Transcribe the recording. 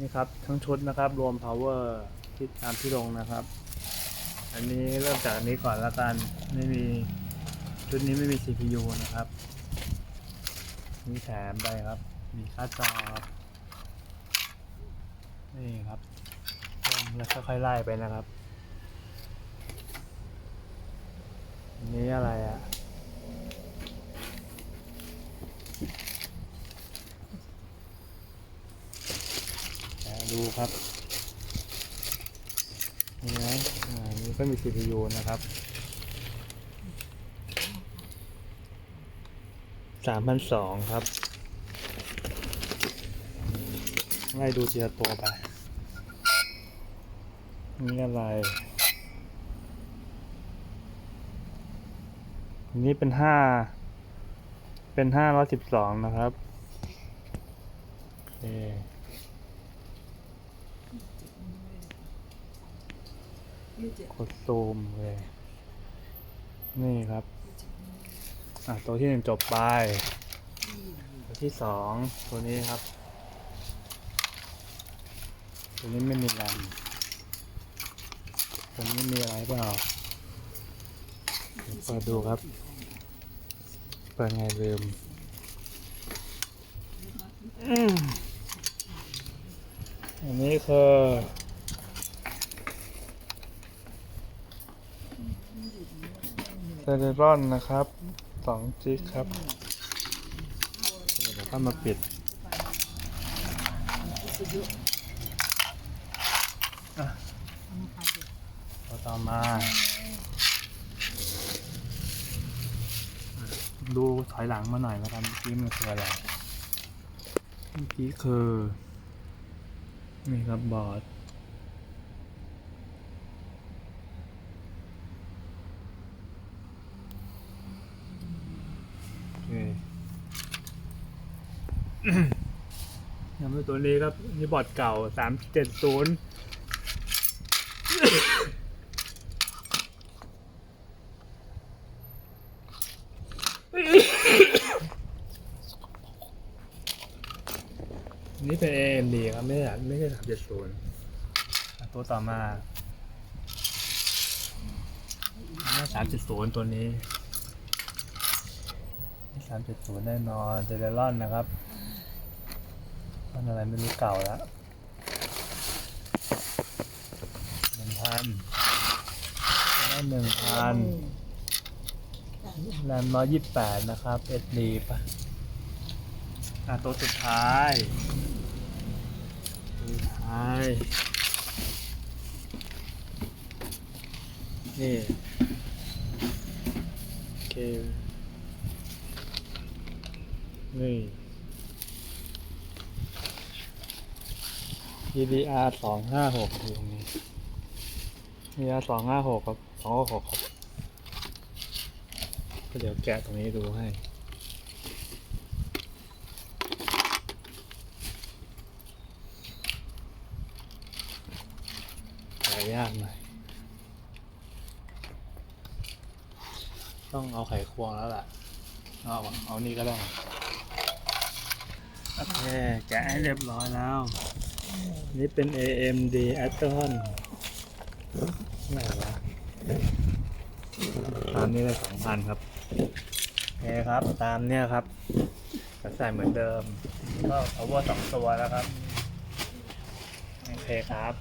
นี่ครับ ทั้งชุดนะครับ รวม power ที่ตามที่ลงนะครับ อันนี้เริ่มจากอันนี้ก่อนละกัน ไม่มีชุดนี้ไม่มี CPU นะครับ มีแถมไปครับ มีค่าจอครับ นี่ครับเริ่มแล้วค่อยๆไล่ไปนะครับ อันนี้อะไรอะ อ่า ดูครับนี่นะอ่านี่ก็มี CPU นะครับสามพันสองครับ ไล่ดูทีละตัวไปนี่อะไรอันนี้เป็นห้า เป็นห้าร้อยสิบสองนะครับ โอเค กดซูมเลย นี่ครับ อะตัวที่หนึ่งจบไป ตัวที่สองตัวนี้ครับ ตัวนี้ไม่มีแรมตัวนี้มีอะไรเปล่าเดี๋ยวเปิดดูครับ เปิดไงลืมอืมอันนี้คือ เซเลรอนนะครับสองจิกครับเดี๋ยวก็มาปิดอะเราต่อมา ดูถอยหลังมาหน่อยนะครับเมื่อกี้มันคืออะไรเมื่อกี้คือ นี่ครับบอร์ด โอเค ยังไม่ตัวนี้ครับนี่บอร์ดเก่าสามเจ็ดศูนย์นี่เป็น AMD ครับไม่ใช่ไม่ใช่สามเจ็ดศูนย์ตัวต่อมาสามเจ็ดศูนย์ตัวนี้สามเจ็ดศูนย์แน่นอนเจเรลอนนะครับ อะไรไม่รู้เก่าแล้วหนึ่งพันแล้วหนึ่งพันแรมร้อยยี่สิบแปดนะครับเอสดีป่ะอะตัวสุดท้ายตัวสุดท้าย นี่ โอเค นี่ DDR สองห้าหกอยู่ตรงนี้ DDR สองห้าหกครับสองหกครับก็เดี๋ยวแกะตรงนี้ดูให้แกะยากหน่อยต้องเอาไขควงแล้วล่ะ เอาเอานี่ก็ได้โอเคแกะให้เรียบร้อยแล้ว นี่เป็น AMD Athlon ไหนวะตามนี้เลยสองพันครับโอเคครับ ตามเนี่ยครับก็ใส่เหมือนเดิม ก็ power สองตัวแล้วครับ โอเคครับ